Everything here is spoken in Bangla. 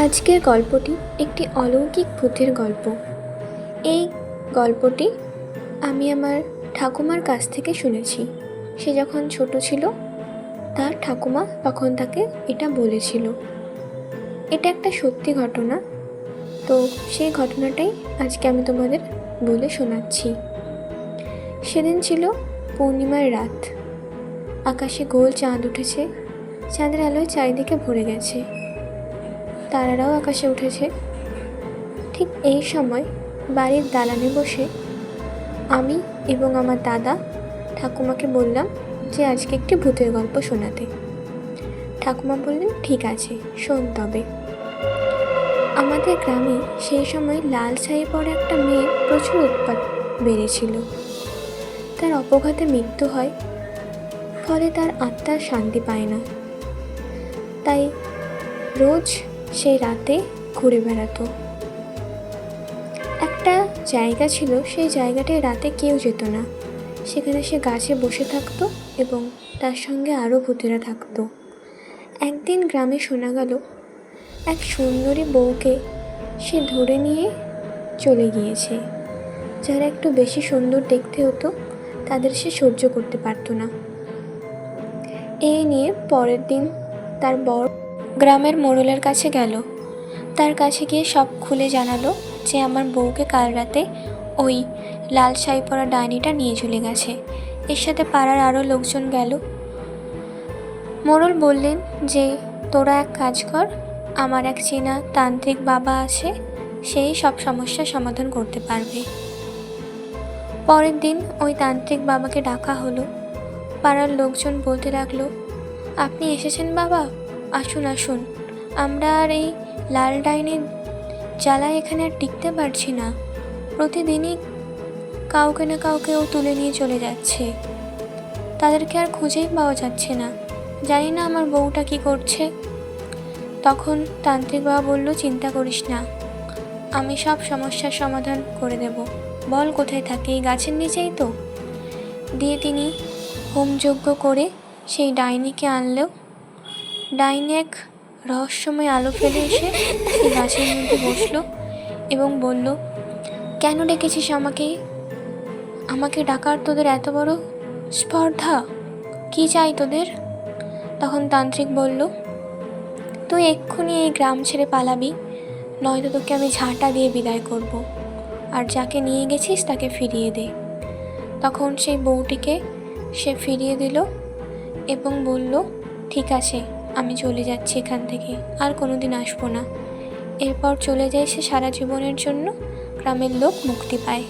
আজকের গল্পটি একটি অলৌকিক ভূতের গল্প। এই গল্পটি আমি আমার ঠাকুমার কাছ থেকে শুনেছি। সে যখন ছোট ছিল, তার ঠাকুমা তখন তাকে এটা বলেছিল। এটা একটা সত্যি ঘটনা। তো সেই ঘটনাটাই আজকে আমি তোমাদের বলে শোনাচ্ছি। সেদিন ছিল পূর্ণিমার রাত। আকাশে গোল চাঁদ উঠেছে। চাঁদের আলোয় চারিদিকে ভরে গেছে। তারারাও আকাশে উঠেছে। ঠিক এই সময় বাড়ির দালানে বসে আমি এবং আমার দাদা ঠাকুমাকে বললাম যে আজকে একটি ভূতের গল্প শোনাতে। ঠাকুমা বললেন, ঠিক আছে, শোন তবে। আমাদের গ্রামে সেই সময় লাল ছাই পড়ে একটা মেয়ের প্রচুর উৎপাত বেড়েছিল। তার অপঘাতে মৃত্যু হয়, ফলে তার আত্মার শান্তি পায় না। তাই রোজ সেই রাতে ঘুরে বেড়াতো। একটা জায়গা ছিল, সেই জায়গাটায় রাতে কেউ যেত না। সেখানে সে গাছে বসে থাকতো এবং তার সঙ্গে আরও ভূতেরা থাকতো। একদিন গ্রামে শোনা গেল, এক সুন্দরী বউকে সে ধরে নিয়ে চলে গিয়েছে। যারা একটু বেশি সুন্দর দেখতে হতো, তাদের সে সহ্য করতে পারতো না। এই নিয়ে পরের দিন তার বর গ্রামের মোড়লের কাছে গেল। তার কাছে গিয়ে সব খুলে জানালো যে আমার বউকে কাল রাতে ওই লাল শাড়ি পরা ডাইনিটা নিয়ে চলে গেছে। এর সাথে পাড়ার আরও লোকজন গেল। মোড়ল বললেন যে, তোরা এক কাজ কর, আমার এক চেনা তান্ত্রিক বাবা আছে, সেই সব সমস্যার সমাধান করতে পারবে। পরের দিন ওই তান্ত্রিক বাবাকে ডাকা হলো। পাড়ার লোকজন বলতে লাগল, আপনি এসেছেন বাবা? আসুন আসুন। আমরা আর এই লাল ডাইনের জ্বালায় এখানে আর টিকতে পারছি না। প্রতিদিনই কাউকে না কাউকে ও তুলে নিয়ে চলে যাচ্ছে। তাদেরকে আর খুঁজেই পাওয়া যাচ্ছে না। জানি না আমার বউটা কি করছে। তখন তান্ত্রিক বাবা বলল, চিন্তা করিস না। আমি সব সমস্যার সমাধান করে দেব। বল কোথায় থাকে? এই গাছের নিচেই তো? দিয়ে তিনি হোমযজ্ঞ করে সেই ডাইনিকে আনলেও ডাইনি এক রহস্যময় আলো ফেলে এসে সেই গাছের মধ্যে বসল এবং বলল, কেন ডেকেছিস আমাকে? আমাকে ডাকার তোদের এত বড় স্পর্ধা? কি চাই তোদের? তখন তান্ত্রিক বলল, তুই এক্ষুনি এই গ্রাম ছেড়ে পালাবি, নয়তো তোকে আমি ঝাঁটা দিয়ে বিদায় করব। আর যাকে নিয়ে গেছিস তাকে ফিরিয়ে দে। তখন সেই বউটিকে সে ফিরিয়ে দিল এবং বলল, ঠিক আছে আমি চলে যাচ্ছি এখান থেকে, আর কোনোদিন আসব না। এরপর চলে যায় সে সারা জীবনের জন্য, গ্রামের লোক মুক্তি পায়।